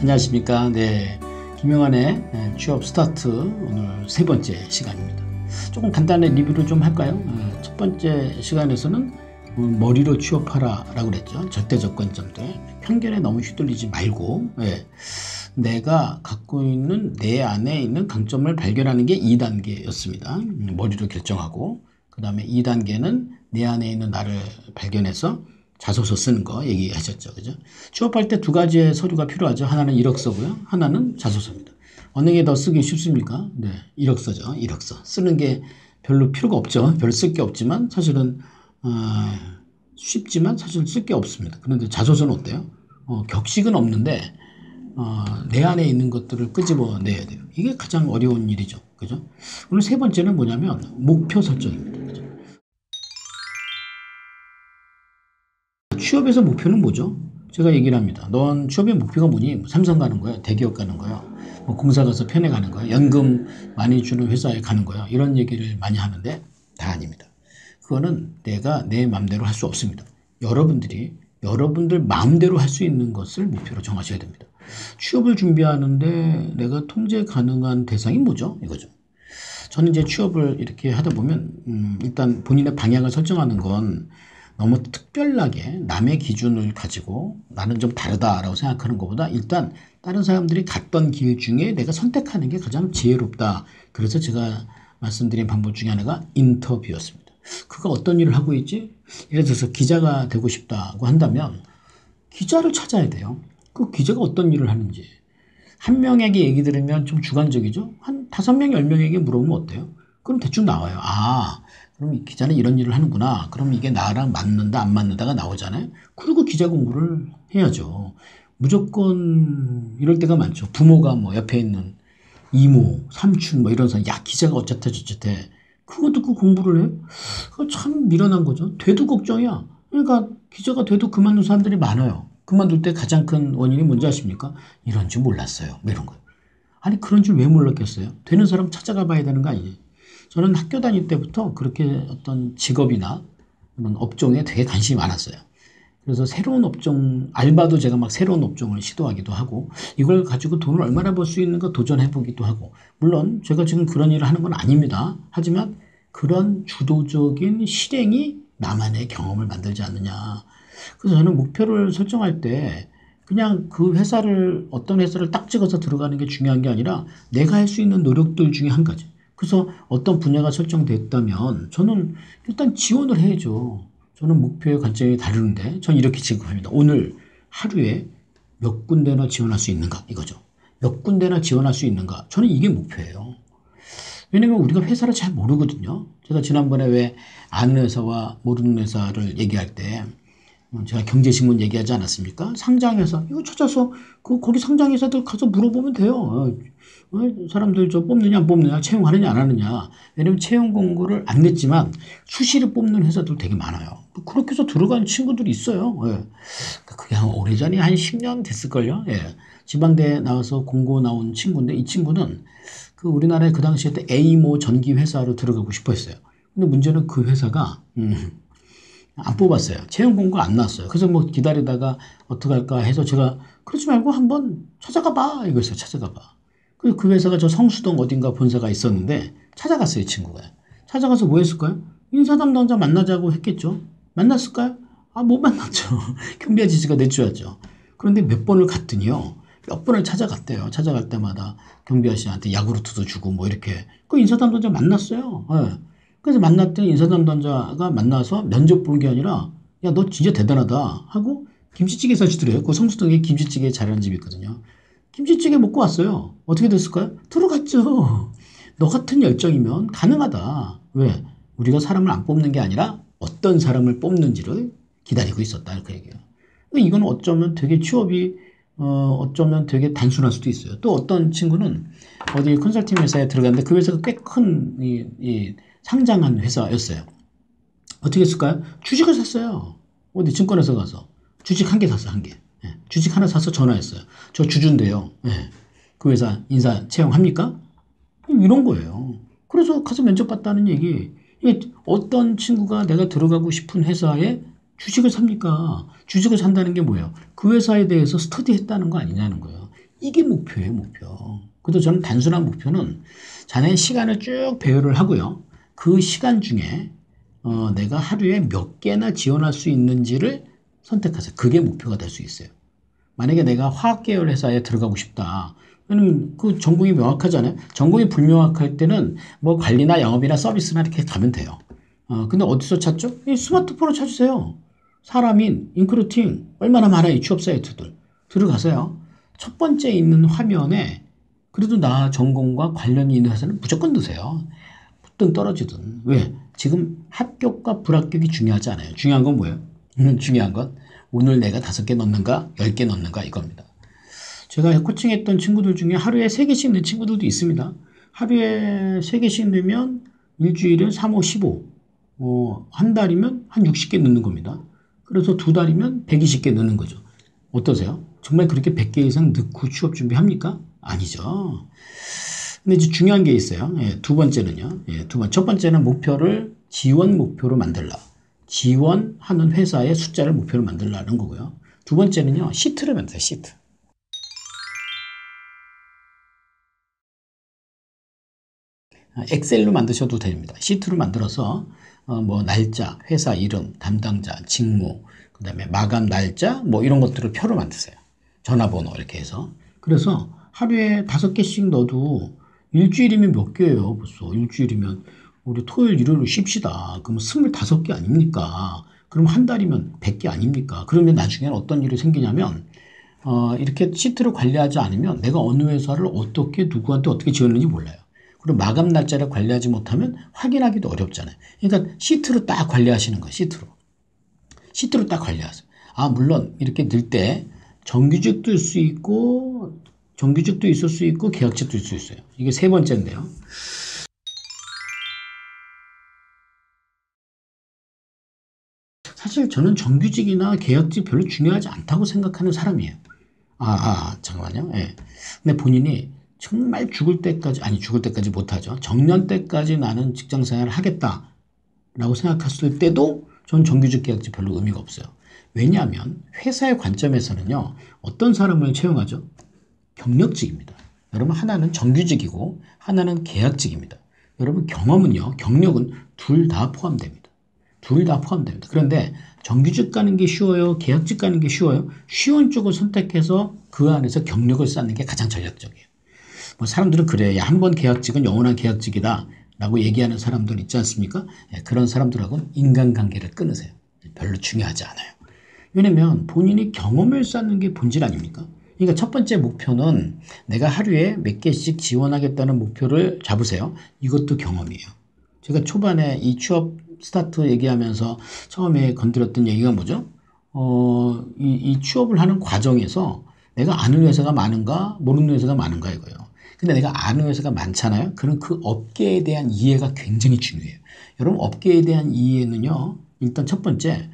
안녕하십니까. 네. 김영환의 네, 취업 스타트 오늘 세 번째 시간입니다. 조금 간단한 리뷰를 좀 할까요? 네, 첫 번째 시간에서는 머리로 취업하라 라고 그랬죠. 절대적 관점들. 편견에 너무 휘둘리지 말고, 네. 내가 갖고 있는 내 안에 있는 강점을 발견하는 게 2단계였습니다. 머리로 결정하고, 그 다음에 2단계는 내 안에 있는 나를 발견해서 자소서 쓰는 거 얘기하셨죠. 그죠? 취업할 때 두 가지의 서류가 필요하죠. 하나는 이력서고요. 하나는 자소서입니다. 어느 게 더 쓰기 쉽습니까? 네. 이력서죠. 이력서. 쓰는 게 별로 필요가 없죠. 별 쓸 게 없지만 사실은, 어, 쉽지만 사실 쓸 게 없습니다. 그런데 자소서는 어때요? 어, 격식은 없는데, 어, 내 안에 있는 것들을 끄집어내야 돼요. 이게 가장 어려운 일이죠. 그죠? 오늘 세 번째는 뭐냐면, 목표 설정입니다. 취업에서 목표는 뭐죠? 제가 얘기를 합니다. 넌 취업의 목표가 뭐니? 뭐 삼성 가는 거야? 대기업 가는 거야? 뭐 공사 가서 편에 가는 거야? 연금 많이 주는 회사에 가는 거야? 이런 얘기를 많이 하는데 다 아닙니다. 그거는 내가 내 마음대로 할 수 없습니다. 여러분들이 여러분들 마음대로 할 수 있는 것을 목표로 정하셔야 됩니다. 취업을 준비하는데 내가 통제 가능한 대상이 뭐죠? 이거죠. 저는 이제 취업을 이렇게 하다 보면 음, 일단 본인의 방향을 설정하는 건 너무 특별하게 남의 기준을 가지고 나는 좀 다르다라고 생각하는 것보다 일단 다른 사람들이 갔던 길 중에 내가 선택하는 게 가장 지혜롭다. 그래서 제가 말씀드린 방법 중에 하나가 인터뷰였습니다. 그가 어떤 일을 하고 있지? 예를 들어서 기자가 되고 싶다고 한다면 기자를 찾아야 돼요. 그 기자가 어떤 일을 하는지. 한 명에게 얘기 들으면 좀 주관적이죠? 한 다섯 명, 열 명에게 물어보면 어때요? 그럼 대충 나와요. 아, 그럼 이 기자는 이런 일을 하는구나. 그럼 이게 나랑 맞는다, 안 맞는다가 나오잖아요. 그리고 기자 공부를 해야죠. 무조건 이럴 때가 많죠. 부모가 뭐 옆에 있는 이모, 삼촌 뭐 이런 사람, 야, 기자가 어쩌다 저쩌대. 그거 듣고 공부를 해? 참 미련한 거죠. 돼도 걱정이야. 그러니까 기자가 돼도 그만둔 사람들이 많아요. 그만둘 때 가장 큰 원인이 뭔지 아십니까? 이런 줄 몰랐어요. 뭐 이런 거예요. 아니, 그런 줄 왜 몰랐겠어요? 되는 사람 찾아가 봐야 되는 거 아니에요? 저는 학교 다닐 때부터 그렇게 어떤 직업이나 그런 업종에 되게 관심이 많았어요. 그래서 새로운 업종, 알바도 제가 막 새로운 업종을 시도하기도 하고, 이걸 가지고 돈을 얼마나 벌 수 있는가 도전해보기도 하고, 물론 제가 지금 그런 일을 하는 건 아닙니다. 하지만 그런 주도적인 실행이 나만의 경험을 만들지 않느냐. 그래서 저는 목표를 설정할 때 그냥 그 회사를, 어떤 회사를 딱 찍어서 들어가는 게 중요한 게 아니라 내가 할 수 있는 노력들 중에 한 가지. 그래서 어떤 분야가 설정됐다면 저는 일단 지원을 해야죠. 저는 목표의 관점이 다르는데 전 이렇게 지급합니다. 오늘 하루에 몇 군데나 지원할 수 있는가 이거죠. 몇 군데나 지원할 수 있는가. 저는 이게 목표예요. 왜냐면 우리가 회사를 잘 모르거든요. 제가 지난번에 왜 아는 회사와 모르는 회사를 얘기할 때 제가 경제신문 얘기하지 않았습니까? 상장회사 이거 찾아서 그 거기 상장회사들 가서 물어보면 돼요. 사람들 저 뽑느냐 안 뽑느냐 채용하느냐 안 하느냐 왜냐면 채용 공고를 안 냈지만 수시를 뽑는 회사들 되게 많아요 그렇게 해서 들어간 친구들이 있어요 예. 그게 한 오래전에 한 10년 됐을걸요 예. 지방대 나와서 공고 나온 친구인데 이 친구는 그 우리나라에 그 당시에 때 A모 전기 회사로 들어가고 싶어 했어요 근데 문제는 그 회사가 음, 안 뽑았어요 채용 공고 안 나왔어요 그래서 뭐 기다리다가 어떡할까 해서 제가 그러지 말고 한번 찾아가 봐 이거였어요 찾아가 봐 그, 그 회사가 저 성수동 어딘가 본사가 있었는데 찾아갔어요, 이 친구가. 찾아가서 뭐 했을까요? 인사 담당자 만나자고 했겠죠? 만났을까요? 아, 못 만났죠. 경비 아저씨가 내줘야죠. 그런데 몇 번을 갔더니요. 몇 번을 찾아갔대요. 찾아갈 때마다 경비 아저씨한테 야구르트도 주고 뭐 이렇게. 그 인사 담당자 만났어요. 네. 그래서 만났더니 인사 담당자가 만나서 면접 본게 아니라 야, 너 진짜 대단하다 하고 김치찌개 사주더래요. 그 성수동에 김치찌개 잘하는 집이 있거든요. 김치찌개 먹고 왔어요. 어떻게 됐을까요? 들어갔죠. 너 같은 열정이면 가능하다. 왜? 우리가 사람을 안 뽑는 게 아니라 어떤 사람을 뽑는지를 기다리고 있었다. 이렇게 얘기해요. 이건 어쩌면 되게 취업이 어, 어쩌면 되게 단순할 수도 있어요. 또 어떤 친구는 어디 컨설팅 회사에 들어갔는데 그 회사가 꽤큰 이, 이 상장한 회사였어요. 어떻게 했을까요? 주식을 샀어요. 어디 증권회사 가서 주식 한 개 샀어 한 개. 예, 주식 하나 사서 전화했어요. 저 주주인데요. 예, 그 회사 인사 채용합니까? 이런 거예요. 그래서 가서 면접 봤다는 얘기. 어떤 친구가 내가 들어가고 싶은 회사에 주식을 삽니까? 주식을 산다는 게 뭐예요? 그 회사에 대해서 스터디 했다는 거 아니냐는 거예요. 이게 목표예요, 목표. 그래도 저는 단순한 목표는 자네의 시간을 쭉 배열을 하고요. 그 시간 중에 어, 내가 하루에 몇 개나 지원할 수 있는지를 선택하세요. 그게 목표가 될 수 있어요. 만약에 내가 화학 계열 회사에 들어가고 싶다. 왜냐면 그 전공이 명확하잖아요. 전공이 불명확할 때는 뭐 관리나 영업이나 서비스나 이렇게 가면 돼요. 어, 근데 어디서 찾죠? 이 스마트폰으로 찾으세요. 사람인, 인크루팅, 얼마나 많아요. 이 취업 사이트들. 들어가세요. 첫 번째 있는 화면에 그래도 나 전공과 관련이 있는 회사는 무조건 넣으세요. 붙든 떨어지든. 왜? 지금 합격과 불합격이 중요하지 않아요. 중요한 건 뭐예요? 중요한 건 오늘 내가 다섯 개 넣는가, 열 개 넣는가 이겁니다. 제가 코칭했던 친구들 중에 하루에 세 개씩 넣는 친구들도 있습니다. 하루에 세 개씩 넣으면 일주일은 3, 5, 15. 어, 한 달이면 한 60개 넣는 겁니다. 그래서 두 달이면 120개 넣는 거죠. 어떠세요? 정말 그렇게 100개 이상 넣고 취업 준비합니까? 아니죠. 근데 이제 중요한 게 있어요. 예, 두 번째는요. 예, 두 번, 첫 번째는 목표를 지원 목표로 만들라. 지원하는 회사의 숫자를 목표로 만들라는 거고요. 두 번째는요. 시트를 만들어요. 시트. 아, 엑셀로 만드셔도 됩니다. 시트로 만들어서 어, 뭐 날짜, 회사 이름, 담당자, 직무, 그 다음에 마감 날짜 뭐 이런 것들을 표로 만드세요. 전화번호 이렇게 해서. 그래서 하루에 다섯 개씩 넣어도 일주일이면 몇 개예요, 벌써. 일주일이면 우리 토요일, 일요일 쉽시다. 그럼 스물다섯 개 아닙니까? 그럼 한 달이면 백 개 아닙니까? 그러면 나중에는 어떤 일이 생기냐면 어, 이렇게 시트를 관리하지 않으면 내가 어느 회사를 어떻게 누구한테 어떻게 지었는지 몰라요. 그리고 마감 날짜를 관리하지 못하면 확인하기도 어렵잖아요. 그러니까 시트로 딱 관리하시는 거예요. 시트로. 시트로 딱 관리하세요. 아 물론 이렇게 늘 때 정규직도 있을 수 있고 정규직도 있을 수 있고 계약직도 있을 수 있어요. 이게 세 번째인데요. 사실 저는 정규직이나 계약직 별로 중요하지 않다고 생각하는 사람이에요. 아, 아 잠깐만요. 예. 근데 본인이 정말 죽을 때까지, 아니 죽을 때까지 못하죠. 정년 때까지 나는 직장 생활을 하겠다라고 생각했을 때도 전 정규직 계약직 별로 의미가 없어요. 왜냐하면 회사의 관점에서는요, 어떤 사람을 채용하죠? 경력직입니다. 여러분 하나는 정규직이고 하나는 계약직입니다. 여러분 경험은요, 경력은 둘 다 포함됩니다. 둘 다 포함됩니다. 그런데 정규직 가는 게 쉬워요? 계약직 가는 게 쉬워요? 쉬운 쪽을 선택해서 그 안에서 경력을 쌓는 게 가장 전략적이에요. 뭐 사람들은 그래요. 한 번 계약직은 영원한 계약직이다. 라고 얘기하는 사람들 있지 않습니까? 예, 그런 사람들하고는 인간관계를 끊으세요. 별로 중요하지 않아요. 왜냐면 본인이 경험을 쌓는 게 본질 아닙니까? 그러니까 첫 번째 목표는 내가 하루에 몇 개씩 지원하겠다는 목표를 잡으세요. 이것도 경험이에요. 제가 초반에 이 취업 스타트 얘기하면서 처음에 건드렸던 얘기가 뭐죠? 어, 이, 이 취업을 하는 과정에서 내가 아는 회사가 많은가, 모르는 회사가 많은가 이거예요. 근데 내가 아는 회사가 많잖아요. 그럼 그 업계에 대한 이해가 굉장히 중요해요. 여러분 업계에 대한 이해는요. 일단 첫 번째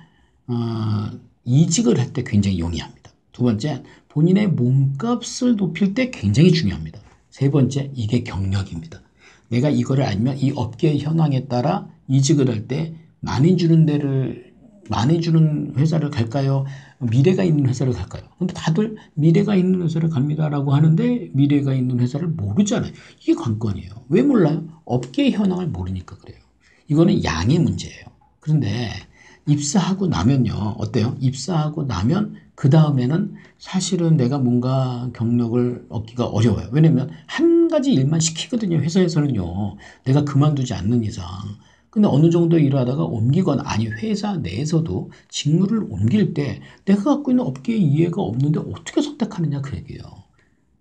어, 이직을 할 때 굉장히 용이합니다. 두 번째 본인의 몸값을 높일 때 굉장히 중요합니다. 세 번째 이게 경력입니다. 내가 이거를 알면 이 업계의 현황에 따라 이직을 할 때 많이 주는 데를 많이 주는 회사를 갈까요? 미래가 있는 회사를 갈까요? 근데 다들 미래가 있는 회사를 갑니다라고 하는데 미래가 있는 회사를 모르잖아요. 이게 관건이에요. 왜 몰라요? 업계의 현황을 모르니까 그래요. 이거는 양의 문제예요. 그런데 입사하고 나면요. 어때요? 입사하고 나면 그 다음에는 사실은 내가 뭔가 경력을 얻기가 어려워요. 왜냐면 한 가지 일만 시키거든요. 회사에서는요. 내가 그만두지 않는 이상. 근데 어느 정도 일하다가 옮기거나 아니 회사 내에서도 직무를 옮길 때 내가 갖고 있는 업계의 이해가 없는데 어떻게 선택하느냐 그 얘기예요.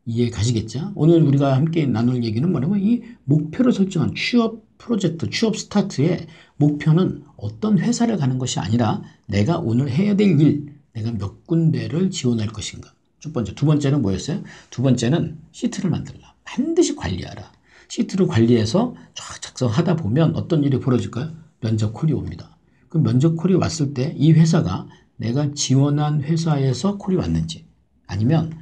이해 가시겠죠? 오늘 우리가 함께 나눌 얘기는 뭐냐면 이 목표를 설정한 취업 프로젝트, 취업 스타트의 목표는 어떤 회사를 가는 것이 아니라 내가 오늘 해야 될 일, 내가 몇 군데를 지원할 것인가. 첫 번째. 두 번째는 뭐였어요? 두 번째는 시트를 만들라. 반드시 관리하라. 시트를 관리해서 쫙 작성하다 보면 어떤 일이 벌어질까요? 면접 콜이 옵니다. 그 면접 콜이 왔을 때 이 회사가 내가 지원한 회사에서 콜이 왔는지 아니면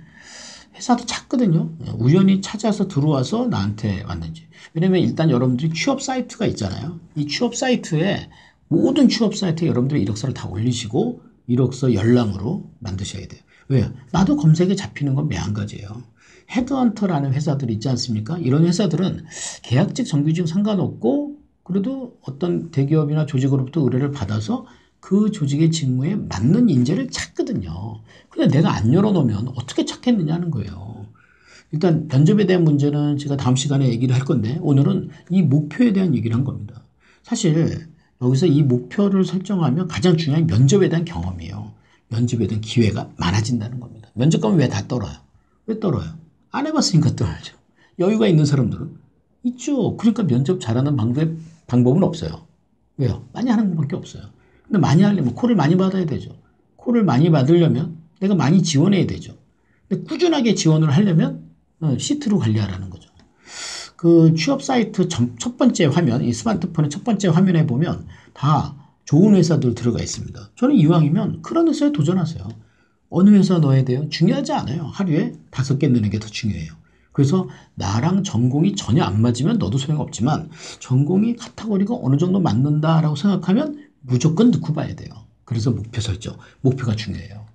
회사도 찾거든요. 우연히 찾아서 들어와서 나한테 왔는지. 왜냐면 일단 여러분들이 취업 사이트가 있잖아요. 이 취업 사이트에 모든 취업 사이트에 여러분들이 이력서를 다 올리시고 이력서 열람으로 만드셔야 돼요. 왜요? 나도 검색에 잡히는 건 매한가지예요. 헤드헌터라는 회사들이 있지 않습니까? 이런 회사들은 계약직 정규직 상관없고 그래도 어떤 대기업이나 조직으로부터 의뢰를 받아서 그 조직의 직무에 맞는 인재를 찾거든요. 근데 내가 안 열어놓으면 어떻게 찾겠느냐는 거예요. 일단 면접에 대한 문제는 제가 다음 시간에 얘기를 할 건데 오늘은 이 목표에 대한 얘기를 한 겁니다. 사실 여기서 이 목표를 설정하면 가장 중요한 면접에 대한 경험이에요. 면접에 대한 기회가 많아진다는 겁니다. 면접 가면 왜다 떨어요? 왜 떨어요? 안 해봤으니까 떨어져. 여유가 있는 사람들은 있죠. 그러니까 면접 잘하는 방법, 방법은 없어요. 왜요? 많이 하는 것밖에 없어요. 근데 많이 하려면 콜을 많이 받아야 되죠. 콜을 많이 받으려면 내가 많이 지원해야 되죠. 근데 꾸준하게 지원을 하려면 어, 시트로 관리하라는 거죠. 그 취업 사이트 첫 번째 화면, 이 스마트폰의 첫 번째 화면에 보면 다 좋은 회사들 들어가 있습니다. 저는 이왕이면 그런 회사에 도전하세요. 어느 회사 넣어야 돼요? 중요하지 않아요. 하루에 다섯 개 넣는 게 더 중요해요. 그래서 나랑 전공이 전혀 안 맞으면 너도 소용없지만 전공이 카테고리가 어느 정도 맞는다라고 생각하면 무조건 넣고 봐야 돼요. 그래서 목표 설정, 목표가 중요해요.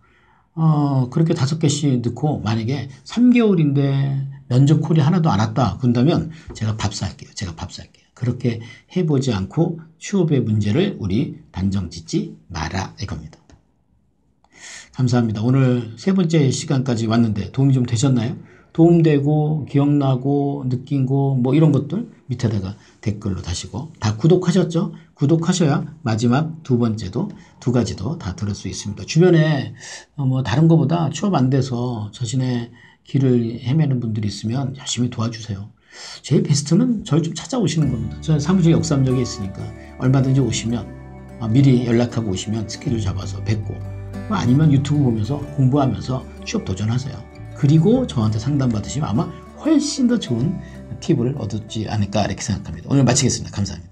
어, 그렇게 다섯 개씩 넣고 만약에 3개월인데 면접 콜이 하나도 안 왔다. 그런다면 제가 밥 살게요. 제가 밥 살게요. 그렇게 해보지 않고 취업의 문제를 우리 단정 짓지 마라 이겁니다. 감사합니다. 오늘 세 번째 시간까지 왔는데 도움이 좀 되셨나요? 도움되고 기억나고 느낀 거 뭐 이런 것들 밑에다가 댓글로 다시고 다 구독하셨죠? 구독하셔야 마지막 두 번째도 두 가지도 다 들을 수 있습니다. 주변에 어, 뭐 다른 거보다 취업 안 돼서 자신의 길을 헤매는 분들이 있으면 열심히 도와주세요. 제일 베스트는 저를 좀 찾아오시는 겁니다. 저는 사무실 역삼역에 있으니까 얼마든지 오시면 어, 미리 연락하고 오시면 스케줄 잡아서 뵙고 뭐 아니면 유튜브 보면서 공부하면서 취업 도전하세요. 그리고 저한테 상담 받으시면 아마 훨씬 더 좋은 팁을 얻었지 않을까 이렇게 생각합니다. 오늘 마치겠습니다. 감사합니다.